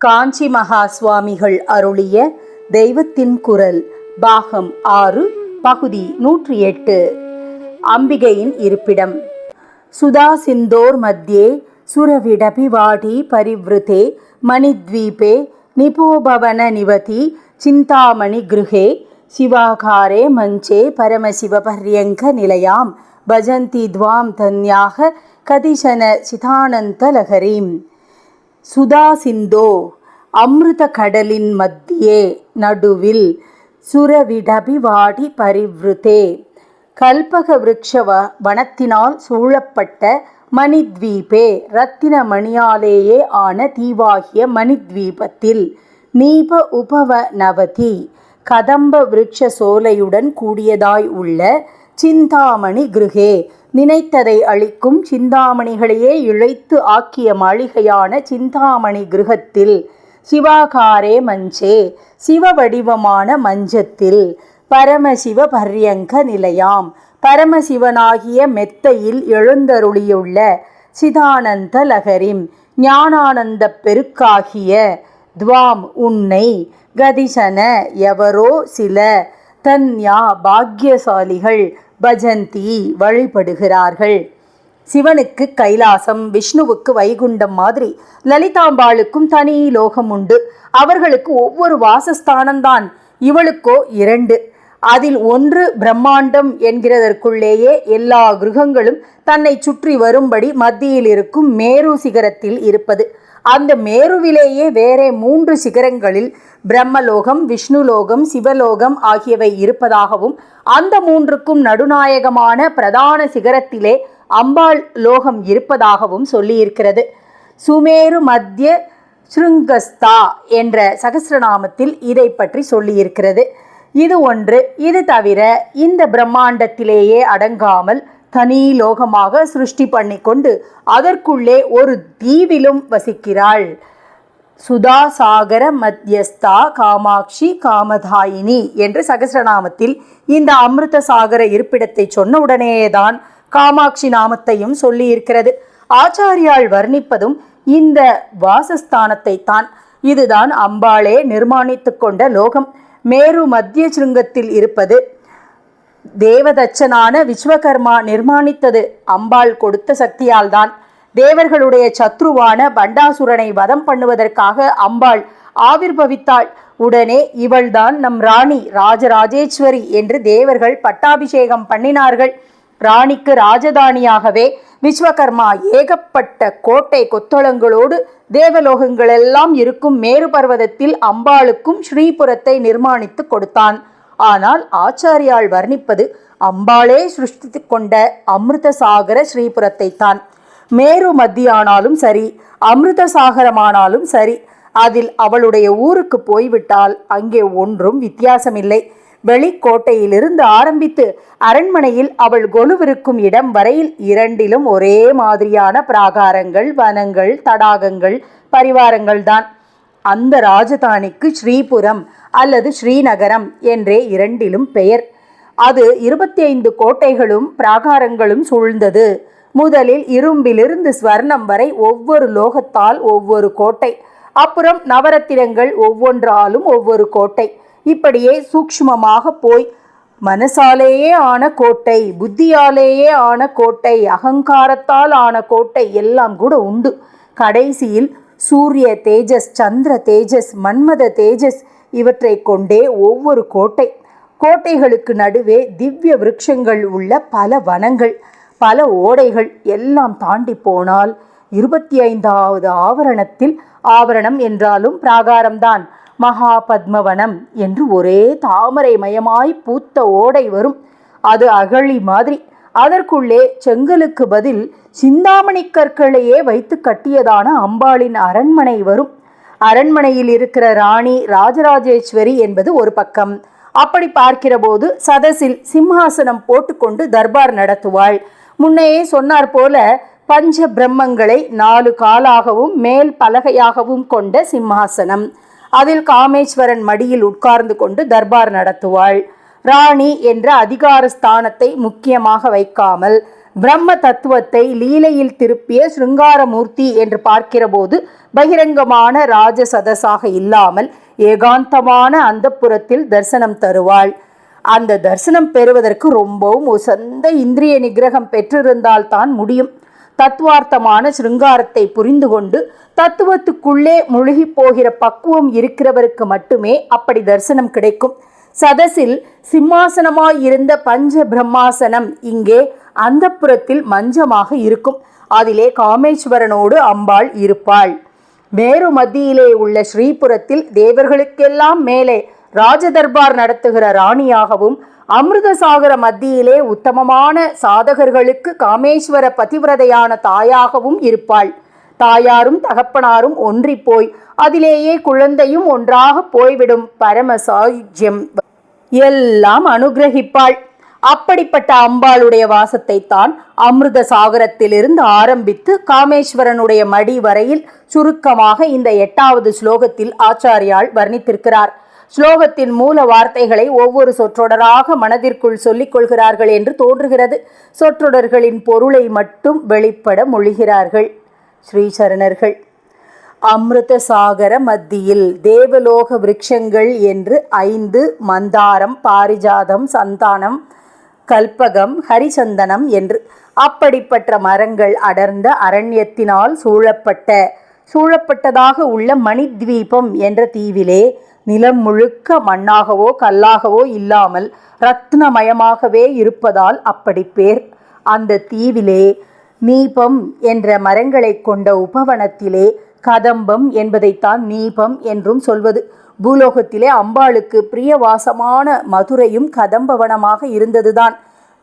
காஞ்சி மகா சுவாமிகள் அருளிய தெய்வத்தின் குரல் பாகம் ஆறு பகுதி நூற்றி எட்டு. அம்பிகையின் இருப்பிடம். சுதா சிந்தோர் மத்தியே சுரவிடபிவாடி பரிவ்ருதே மணித்வீபே நிபோபவன நிவதி சிந்தாமணி கிருஹே சிவாகாரே மஞ்சே பரமசிவ பரமசிவபர்யங்க நிலையாம் பஜந்தி துவாம் தன்யாக கதிசன சிதானந்தலகரீம் சுதா சிந்தோ அமிர்த கடலின் மத்தியே நடுவில் சுரவிடபிவாடி பரிவ்ருதே. கல்பக விருட்ச வ- வனத்தினால் சூழப்பட்ட மணித்வீபே ரத்தின மணியாலேயே ஆன தீவாகிய மணித்வீபத்தில் நீப உபவ நவதி கதம்ப விருட்ச சோலையுடன் கூடியதாய் உள்ள சிந்தாமணி கிருஹே நினைத்ததை அளிக்கும் சிந்தாமணிகளையே இழைத்து ஆக்கிய மாளிகையான சிந்தாமணி கிருஹத்தில் சிவாகாரே மஞ்சே சிவ வடிவமான மஞ்சத்தில் பரமசிவ பர்யங்க நிலையாம். பரமசிவனாகிய மெத்தையில் எழுந்தருளியுள்ள சிதானந்த லகரிம் ஞானானந்த பெருக்காகிய துவாம் உன்னை கதிசன எவரோ சில தன்யா பாக்கியசாலிகள் பஜந்தி வழிபடுகிறார்கள். சிவனுக்கு கைலாசம் விஷ்ணுவுக்கு வைகுண்டம் மாதிரி லலிதாம்பாளுக்கும் தனி லோகம் உண்டு. அவர்களுக்கு ஒவ்வொரு வாசஸ்தானம்தான் இவளுக்கோ இரண்டு. அதில் ஒன்று பிரம்மாண்டம் என்கிறதற்குள்ளேயே எல்லா கிரகங்களும் தன்னை சுற்றி வரும்படி மத்தியில் இருக்கும் மேரு சிகரத்தில் இருப்பது. அந்த மேருவிலேயே வேறே மூன்று சிகரங்களில் பிரம்மலோகம் விஷ்ணுலோகம் சிவலோகம் ஆகியவை இருப்பதாகவும் அந்த மூன்றுக்கும் நடுநாயகமான பிரதான சிகரத்திலே அம்பாள் லோகம் இருப்பதாகவும் சொல்லியிருக்கிறது. சுமேரு மத்திய ஸ்ருங்கஸ்தா என்ற சகசிரநாமத்தில் இதை பற்றி சொல்லியிருக்கிறது. இது ஒன்று. இது தவிர இந்த பிரம்மாண்டத்திலேயே அடங்காமல் தனி லோகமாக சிருஷ்டி பண்ணிக்கொண்டு அதற்குள்ளே ஒரு தீவிலும் வசிக்கிறாள். சுதாசாகர மத்தியஸ்தா காமாட்சி காமதாயினி என்று சகஸ்ரநாமத்தில் இந்த அமிர்த சாகர இருப்பிடத்தை சொன்ன உடனேதான் காமாட்சி நாமத்தையும் சொல்லியிருக்கிறது. ஆச்சாரியால் வர்ணிப்பதும் இந்த வாசஸ்தானத்தை தான் இதுதான் அம்பாளே நிர்மாணித்து கொண்ட லோகம். மேரு மத்திய சிருங்கத்தில் இருப்பது தேவதச்சனான விஸ்வகர்மா நிர்மாணித்தது. அம்பாள் கொடுத்த சக்தியால் தான் தேவர்களுடைய சத்ருவான பண்டாசுரனை வதம் பண்ணுவதற்காக அம்பாள் ஆவிர்பவித்தாள் உடனே இவள்தான் நம் ராணி ராஜராஜேஸ்வரி என்று தேவர்கள் பட்டாபிஷேகம் பண்ணினார்கள். ராணிக்கு ராஜதானியாகவே விஸ்வகர்மா ஏகப்பட்ட கோட்டை கொத்தளங்களோடு தேவலோகங்களெல்லாம் இருக்கும் மேரு பர்வதத்தில் அம்பாளுக்கும் ஸ்ரீபுரத்தை நிர்மாணித்து கொடுத்தான். ஆனால் ஆச்சாரியால் வர்ணிப்பது அம்பாளே சிருஷ்டித்து கொண்ட அமிர்தசாகர ஸ்ரீபுரத்தை தான் மேரு மத்தியானாலும் சரி அமிர்தசாகரமானாலும் சரி அதில் அவளுடைய ஊருக்கு போய்விட்டால் அங்கே ஒன்றும் வித்தியாசமில்லை. வெளிக்கோட்டையிலிருந்து ஆரம்பித்து அரண்மனையில் அவள் கொலுவிருக்கும் இடம் வரையில் இரண்டிலும் ஒரே மாதிரியான பிராகாரங்கள் வனங்கள் தடாகங்கள் பரிவாரங்கள் தான் அந்த ராஜதானிக்கு ஸ்ரீபுரம் அல்லது ஸ்ரீநகரம் என்றே இரண்டிலும் பெயர். அது இருபத்தி ஐந்து கோட்டைகளும் பிராகாரங்களும் சூழ்ந்தது. முதலில் இரும்பிலிருந்து ஸ்வர்ணம் வரை ஒவ்வொரு லோகத்தால் ஒவ்வொரு கோட்டை. அப்புறம் நவரத்தினங்கள் ஒவ்வொன்றாலும் ஒவ்வொரு கோட்டை. இப்படியே சூக்ஷ்மமாக போய் மனசாலேயே ஆன கோட்டை புத்தியாலேயே ஆன கோட்டை அகங்காரத்தால் ஆன கோட்டை எல்லாம் கூட உண்டு. கடைசியில் சூரிய தேஜஸ் சந்திர தேஜஸ் மன்மத தேஜஸ் இவற்றை கொண்டே ஒவ்வொரு கோட்டை. கோட்டைகளுக்கு நடுவே திவ்ய விருட்சங்கள் உள்ள பல வனங்கள் பல ஓடைகள் எல்லாம் தாண்டி போனால் இருபத்தி ஐந்தாவது ஆவரணத்தில் ஆவரணம் என்றாலும் பிராகாரம்தான். மகா பத்மவனம் என்று ஒரே தாமரை மயமாய் பூத்த ஓடை வரும். அது அகழி மாதிரி. அதற்குள்ளே செங்கலுக்கு பதில் சிந்தாமணி கற்களையே வைத்து கட்டியதான அம்பாளின் அரண்மனை வரும். அரண்மனையில் இருக்கிற ராணி ராஜராஜேஸ்வரி என்பது ஒரு பக்கம். அப்படி பார்க்கிறபோது சதசில் சிம்ஹாசனம் போட்டுக்கொண்டு தர்பார் நடத்துவாள். முன்னையே சொன்னார் போல பஞ்ச பிரம்மங்களை நாலு காலாகவும் மேல் பலகையாகவும் கொண்ட சிம்ஹாசனம். அதில் காமேஸ்வரன் மடியில் உட்கார்ந்து கொண்டு தர்பார் நடத்துவாள். ராணி என்ற அதிகார ஸ்தானத்தை முக்கியமாக வைக்காமல் பிரம்ம தத்துவத்தை லீலையில் திருப்பிய சிருங்காரமூர்த்தி என்று பார்க்கிறபோது பகிரங்கமான ராஜசதசாக இல்லாமல் ஏகாந்தமான அந்த புறத்தில் தரிசனம் தருவாள். அந்த தரிசனம் பெறுவதற்கு ரொம்பவும் உசந்த இந்திரிய நிகிரகம் பெற்றிருந்தால் தான் முடியும். தத்துவார்த்தமான சிருங்காரத்தை புரிந்து கொண்டு தத்துவத்துக்குள்ளே முழுகி போகிற பக்குவம் இருக்கிறவருக்கு மட்டுமே அப்படி தரிசனம் கிடைக்கும். சதசில் சிம்மாசனமாயிருந்த பஞ்ச பிரம்மாசனம் இங்கே அந்த புறத்தில் மஞ்சமாக இருக்கும். அதிலே காமேஸ்வரனோடு அம்பாள் இருப்பாள். மேரு மத்தியிலே உள்ள ஸ்ரீபுரத்தில் தேவர்களுக்கெல்லாம் மேலே ராஜதர்பார் நடத்துகிற ராணியாகவும் அமிர்தசாகர மத்தியிலே உத்தமமான சாதகர்களுக்கு காமேஸ்வர பதிவிரதையான தாயாகவும் இருப்பாள். தாயாரும் தகப்பனாரும் ஒன்றி போய் அதிலேயே குழந்தையும் ஒன்றாக போய்விடும் பரம சாயுஜ்யம் எல்லாம் அனுகிரகிப்பாள். அப்படிப்பட்ட அம்பாளுடைய வாசத்தை தான் அமிர்த சாகரத்திலிருந்து ஆரம்பித்து காமேஸ்வரனுடைய மடி வரையில் சுருக்கமாக இந்த எட்டாவது ஸ்லோகத்தில் ஆச்சாரியால் வர்ணித்திருக்கிறார். ஸ்லோகத்தின் மூல வார்த்தைகளை ஒவ்வொரு சொற்றொடராக மனதிற்குள் சொல்லிக் கொள்கிறார்கள் என்று தோன்றுகிறது. சொற்றொடர்களின் பொருளை மட்டும் வெளிப்பட மொழிகிறார்கள். ஸ்ரீசரணர்கள் அமிர்த சாகர மத்தியில் தேவலோக விருட்சங்கள் என்று ஐந்து மந்தாரம் பாரிஜாதம் சந்தானம் கல்பகம் ஹரிச்சந்தனம் என்று அப்படிப்பட்ட மரங்கள் அடர்ந்த அரண்யத்தினால் சூழப்பட்ட சூழப்பட்டதாக உள்ள மணித்வீபம் என்ற தீவிலே நிலம் முழுக்க மண்ணாகவோ கல்லாகவோ இல்லாமல் ரத்னமயமாகவே இருப்பதால் அப்படி பேர். அந்த தீவிலே நீபம் என்ற மரங்களைக் கொண்ட உபவனத்திலே கதம்பம் என்பதைத்தான் நீபம் என்றும் சொல்வது. பூலோகத்திலே அம்பாளுக்கு பிரியவாசமான மதுரையும் கதம்பவனமாக இருந்ததுதான்.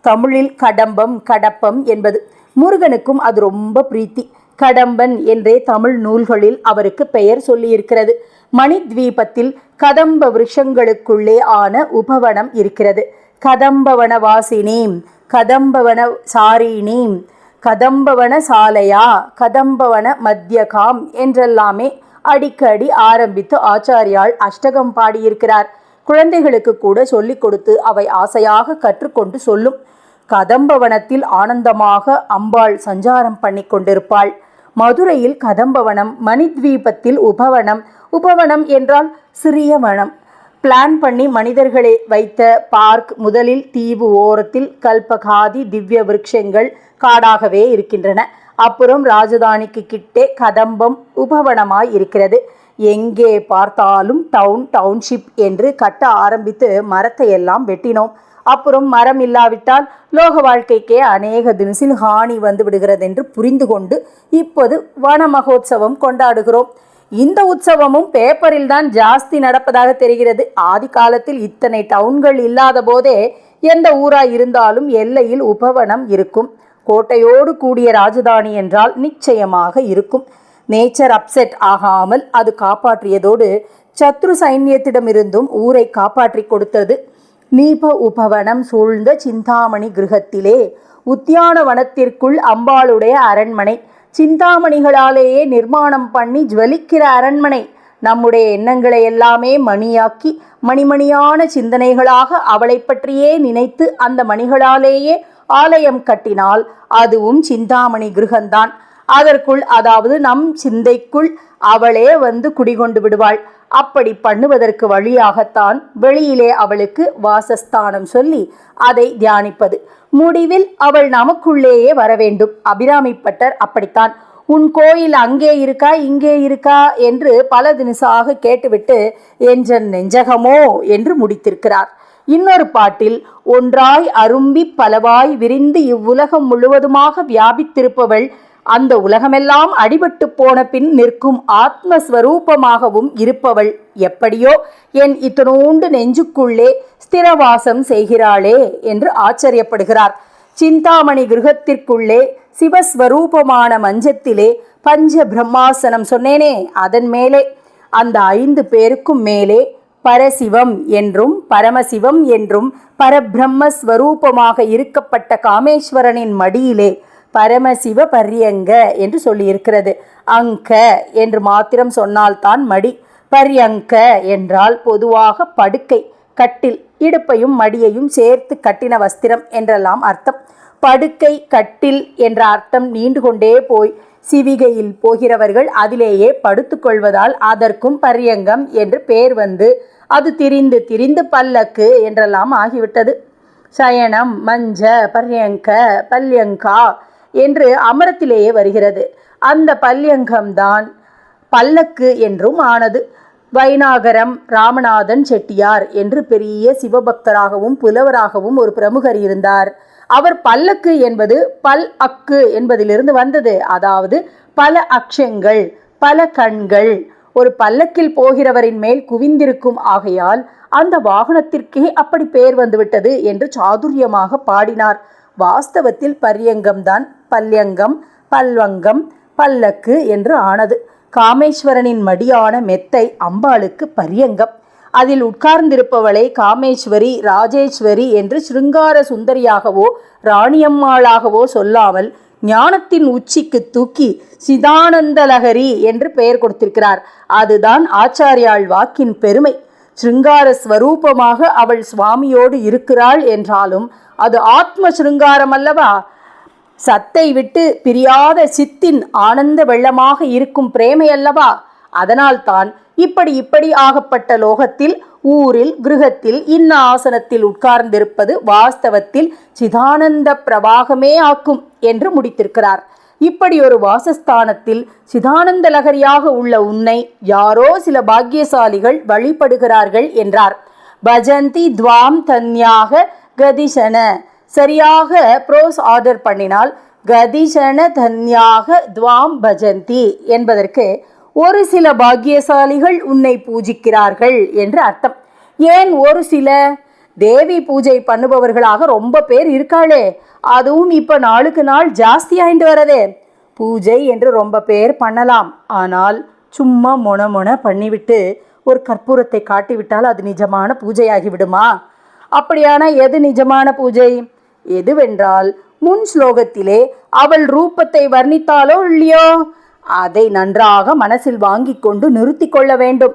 தமிழில் கடம்பம் கடப்பம் என்பது. முருகனுக்கும் அது ரொம்ப பிரீத்தி. கடம்பன் என்றே தமிழ் நூல்களில் அவருக்கு பெயர் சொல்லியிருக்கிறது. மணித்வீபத்தில் கதம்ப விருஷங்களுக்குள்ளே ஆன உபவனம் இருக்கிறது. கதம்பவன வாசினீம் கதம்பவன சாரிணீம் கதம்பவன சாலையா? கதம்பவன மத்தியகாம் என்றெல்லாமே அடிக்கடி ஆரம்பித்து ஆச்சாரியால் அஷ்டகம் பாடியிருக்கிறார். குழந்தைகளுக்கு கூட சொல்லிக் கொடுத்து அவை ஆசையாக கற்றுக்கொண்டு சொல்லும். கதம்பவனத்தில் ஆனந்தமாக அம்பாள் சஞ்சாரம் பண்ணி கொண்டிருப்பாள். மதுரையில் கதம்பவனம் மணித்வீபத்தில் உபவனம். உபவனம் என்றால் சிறிய வனம். பிளான் பண்ணி மனிதர்களை வைத்த பார்க் முதலில் தீவு ஓரத்தில் கல்பகாதி திவ்ய விருட்சங்கள் காடாகவே இருக்கின்றன. அப்புறம் ராஜதானிக்கு கிட்டே கதம்பம் உபவனமாய் இருக்கிறது. எங்கே பார்த்தாலும் டவுன் டவுன்ஷிப் என்று கட்ட ஆரம்பித்து மரத்தை எல்லாம் வெட்டினோம். அப்புறம் மரம் இல்லாவிட்டால் லோக வாழ்க்கைக்கே அநேக தினசில் ஹானி வந்து விடுகிறது என்று புரிந்து கொண்டு இப்போது வன மகோத்சவம் கொண்டாடுகிறோம். இந்த உற்சவமும் பேப்பரில் தான் ஜாஸ்தி நடப்பதாக தெரிகிறது. ஆதி காலத்தில் இத்தனை டவுன்கள் இல்லாத போதே எந்த ஊராய் இருந்தாலும் எல்லையில் உபவனம் இருக்கும். கோட்டையோடு கூடிய ராஜதானி என்றால் நிச்சயமாக இருக்கும். நேச்சர் அப்செட் ஆகாமல் அது காப்பாற்றியதோடு சத்ரு சைன்யத்திடமிருந்தும் ஊரை காப்பாற்றி கொடுத்தது. நீப உபவனம் சூழ்ந்த சிந்தாமணி கிருகத்திலே உத்தியானவனத்திற்குள் அம்பாளுடைய அரண்மனை சிந்தாமணிகளாலேயே நிர்மாணம் பண்ணி ஜுவலிக்கிற அரண்மனை. நம்முடைய எண்ணங்களை எல்லாமே மணியாக்கி மணிமணியான சிந்தனைகளாக அவளை பற்றியே நினைத்து அந்த மணிகளாலேயே ஆலயம் கட்டினால் அதுவும் சிந்தாமணி கிருகந்தான். அதற்குள் அதாவது நம் சிந்தைக்குள் அவளே வந்து குடிகொண்டு விடுவாள். அப்படி பண்ணுவதற்கு வழியாகத்தான் வெளியிலே அவளுக்கு வாசஸ்தானம் சொல்லி அதை தியானிப்பது. முடிவில் அவள் நமக்குள்ளேயே வர வேண்டும் அபிராமி பட்டர் அப்படித்தான். உன் கோயில் அங்கே இருக்கா இங்கே இருக்கா? என்று பல தினசாக கேட்டுவிட்டு என்ற நெஞ்சகமோ? என்று முடித்திருக்கிறார். இன்னொரு பாட்டில் ஒன்றாய் அரும்பி பலவாய் விரிந்து இவ்வுலகம் முழுவதுமாக வியாபித்திருப்பவள் அந்த உலகமெல்லாம் அடிபட்டு போன பின் நிற்கும் ஆத்மஸ்வரூபமாகவும் இருப்பவள் எப்படியோ என் இத்தனோண்டு நெஞ்சுக்குள்ளே ஸ்திரவாசம் செய்கிறாளே என்று ஆச்சரியப்படுகிறார். சிந்தாமணி கிருகத்திற்குள்ளே சிவஸ்வரூபமான மஞ்சத்திலே பஞ்ச பிரம்மாசனம் சொன்னேனே அதன் மேலே. அந்த ஐந்து பேருக்கும் மேலே பரசிவம் என்றும் பரமசிவம் என்றும் பரபிரம்மஸ்வரூபமாக இருக்கப்பட்ட காமேஸ்வரனின் மடியிலே பரமசிவ பரியங்க என்று சொல்லியிருக்கிறது. அங்க என்று மாத்திரம் சொன்னால்தான் மடி. பர்யங்க என்றால் பொதுவாக படுக்கை கட்டில் இடுப்பையும் மடியையும் சேர்த்து கட்டின வஸ்திரம் என்றெல்லாம் அர்த்தம். படுக்கை கட்டில் என்ற அர்த்தம் நீண்டு கொண்டே போய் சிவிகையில் போகிறவர்கள் அதிலேயே படுத்துக்கொள்வதால் அதற்கும் பரியங்கம் என்று பெயர் வந்து அது திரிந்து திரிந்து பல்லக்கு என்றெல்லாம் ஆகிவிட்டது. சயனம் மஞ்ச பர்யங்க பல்யங்கா என்று அமரத்திலேயே வருகிறது. அந்த பல்யங்கம்தான் பல்லக்கு என்றும் ஆனது. வைநாகரம் ராமநாதன் செட்டியார் என்று பெரிய சிவபக்தராகவும் புலவராகவும் ஒரு பிரமுகர் இருந்தார். அவர் பல்லக்கு என்பது பல் அக்கு என்பதிலிருந்து வந்தது. அதாவது பல அக்ஷங்கள் பல கண்கள். ஒரு பல்லக்கில் போகிறவரின் மேல் குவிந்திருக்கும் ஆகையால் அந்த வாகனத்திற்கே அப்படி பெயர் வந்துவிட்டது என்று சாதுரியமாக பாடினார். வாஸ்தவத்தில் பரியங்கம்தான் பல்யங்கம் பல்வங்கம் பல்லக்கு என்று ஆனது. காமேஸ்வரனின் மடியான மெத்தை அம்பாளுக்கு பரியங்கம். அதில் உட்கார்ந்திருப்பவளை காமேஸ்வரி ராஜேஸ்வரி என்று சிருங்கார சுந்தரியாகவோ ராணியம்மாளாகவோ சொல்லாமல் ஞானத்தின் உச்சிக்கு தூக்கி சிதானந்தலகரி என்று பெயர் கொடுத்திருக்கிறார். அதுதான் ஆச்சாரியாள் வாக்கின் பெருமை. சிருங்கார ஸ்வரூபமாக அவள் சுவாமியோடு இருக்கிறாள் என்றாலும் அது ஆத்ம சிருங்காரம் அல்லவா சத்தை விட்டு பிரியாத சித்தின் ஆனந்த வெள்ளமாக இருக்கும் பிரேமையல்லவா? அதனால்தான் இப்படி இப்படி ஆகப்பட்ட லோகத்தில் ஊரில் கிருகத்தில் இன்ன ஆசனத்தில் உட்கார்ந்திருப்பது வாஸ்தவத்தில் சிதானந்த பிரவாகமே ஆக்கும் என்று முடித்திருக்கிறார். இப்படி ஒரு வாசஸ்தானத்தில் சிதானந்த லகரியாக உள்ள உன்னை யாரோ சில பாக்கியசாலிகள் வழிபடுகிறார்கள் என்றார். பஜந்தி துவாம் தன்யாக கதிசன சரியாக ப்ரோஸ் ஆர்டர் பண்ணினால் கதிஜன தன்யாக துவாம் பஜந்தி என்பதற்கு ஒரு சில பாக்கியசாலிகள் உன்னை பூஜிக்கிறார்கள் என்று அர்த்தம். ஏன் ஒரு சில? தேவி பூஜை பண்ணுபவர்களாக ரொம்ப பேர் இருக்காளே. அதுவும் இப்போ நாளுக்கு நாள் ஜாஸ்தி ஜாஸ்தியாயிட்டு வரதே. பூஜை என்று ரொம்ப பேர் பண்ணலாம். ஆனால் சும்மா மொன மொன பண்ணிவிட்டு ஒரு கற்பூரத்தை காட்டிவிட்டால் அது நிஜமான பூஜையாகிவிடுமா அப்படியான எது நிஜமான பூஜை? எதுவென்றால் முன் ஸ்லோகத்திலே அவள் ரூபத்தை வர்ணித்தாலோ இல்லையோ? அதை நன்றாக மனசில் வாங்கி கொண்டு நிறுத்தி கொள்ள வேண்டும்.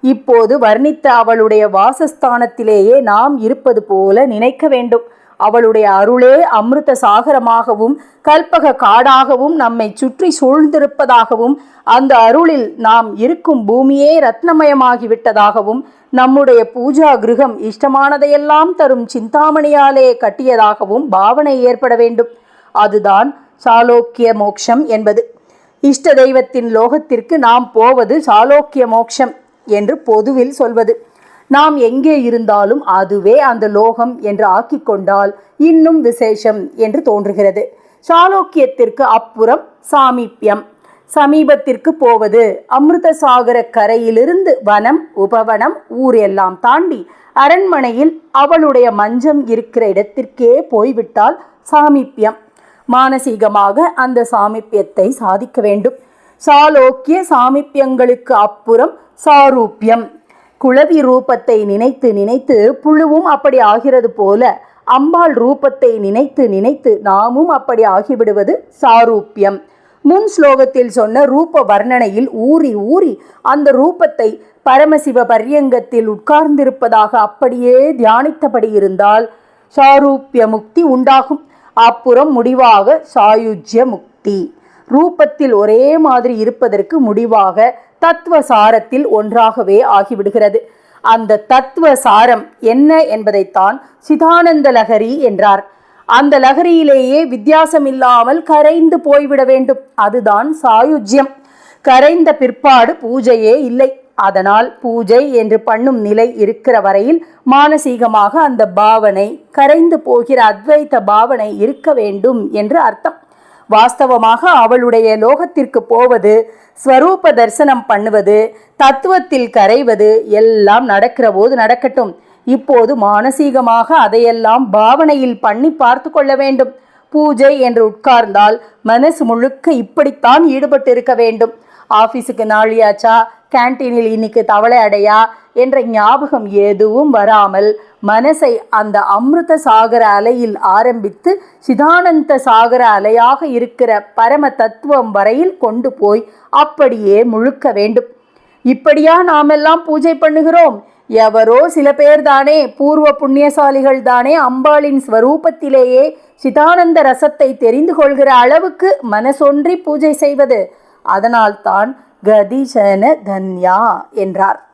இப்போது வர்ணித்த அவளுடைய வாசஸ்தானத்திலேயே நாம் இருப்பது போல நினைக்க வேண்டும். அவளுடைய அருளே அமிர்த சாகரமாகவும் கல்பக காடாகவும் நம்மை சுற்றி சூழ்ந்திருப்பதாகவும் அந்த அருளில் நாம் இருக்கும் பூமியே ரத்னமயமாகிவிட்டதாகவும் நம்முடைய பூஜா கிருகம் இஷ்டமானதையெல்லாம் தரும் சிந்தாமணியாலே கட்டியதாகவும் பாவனை ஏற்பட வேண்டும். அதுதான் சாலோக்கிய மோக்ஷம் என்பது. இஷ்ட தெய்வத்தின் லோகத்திற்கு நாம் போவது சாலோக்கிய மோக்ஷம் என்று பொதுவில் சொல்வது. நாம் எங்கே இருந்தாலும் அதுவே அந்த லோகம் என்று ஆக்கிக்கொண்டால் இன்னும் விசேஷம் என்று தோன்றுகிறது. சாலோக்கியத்திற்கு அப்புறம் சாமீப்பியம் சமீபத்திற்கு போவது அமிர்தசாகர கரையிலிருந்து வனம் உபவனம் ஊர் எல்லாம் தாண்டி அரண்மனையில் அவளுடைய மஞ்சம் இருக்கிற இடத்திற்கே போய்விட்டால் சாமீப்பியம் மானசீகமாக அந்த சாமீப்பியத்தை சாதிக்க வேண்டும். சாலோக்கிய சாமீப்பியங்களுக்கு அப்புறம் சாரூப்பியம் குளவி ரூபத்தை நினைத்து நினைத்து புழுவும் அப்படி ஆகிறது போல அம்பாள் ரூபத்தை நினைத்து நினைத்து நாமும் அப்படி ஆகிவிடுவது சாரூப்பியம் முன் ஸ்லோகத்தில் சொன்ன ரூப வர்ணனையில் ஊறி ஊறி அந்த ரூபத்தை பரமசிவ பரியங்கத்தில் உட்கார்ந்திருப்பதாக அப்படியே தியானித்தபடி இருந்தால் சாரூப்பிய முக்தி உண்டாகும். அப்புறம் முடிவாக சாயுஜ்ய முக்தி. ரூபத்தில் ஒரே மாதிரி இருப்பதற்கு முடிவாக தத்துவ சாரத்தில் ஒன்றாகவே ஆகிவிடுகிறது. அந்த தத்துவ சாரம் என்ன என்பதைத்தான் சிதானந்த லகரி என்றார். அந்த லகரியிலேயே வித்தியாசம் இல்லாமல் கரைந்து போய்விட வேண்டும். அதுதான் சாயுஜ்யம். கரைந்த பிற்பாடு பூஜையே இல்லை. அதனால் பூஜை என்று பண்ணும் நிலை இருக்கிற வரையில் மானசீகமாக அந்த பாவனை கரைந்து போகிற அத்வைத பாவனை இருக்க வேண்டும் என்று அர்த்தம். வாஸ்தவமாக அவளுடைய லோகத்திற்கு போவது ஸ்வரூப தரிசனம் பண்ணுவது தத்துவத்தில் கரைவது எல்லாம் நடக்கிற போது நடக்கட்டும். இப்போது மானசீகமாக அதையெல்லாம் பாவனையில் பண்ணி பார்த்து கொள்ள வேண்டும். பூஜை என்று உட்கார்ந்தால் மனசு முழுக்க இப்படித்தான் ஈடுபட்டு இருக்க வேண்டும். ஆஃபீஸுக்கு நாளியாச்சா கேன்டீனில் இன்னைக்கு தவளை அடையா என்ற ஞாபகம் எதுவும் வராமல் மனசை அந்த அமிர்த சாகர அலையில் ஆரம்பித்து சிதானந்த சாகர அலையாக இருக்கிற பரம தத்துவம் வரையில் கொண்டு போய் அப்படியே முழுக்க வேண்டும். இப்படியா நாமெல்லாம் பூஜை பண்ணுகிறோம்? எவரோ சில பேர் தானே பூர்வ புண்ணியசாலிகள் தானே அம்பாளின் ஸ்வரூபத்திலேயே சிதானந்த ரசத்தை தெரிந்து கொள்கிற அளவுக்கு மனசொன்றி பூஜை செய்வது. அதனால்தான் கதிஜன தன்யா என்றார்.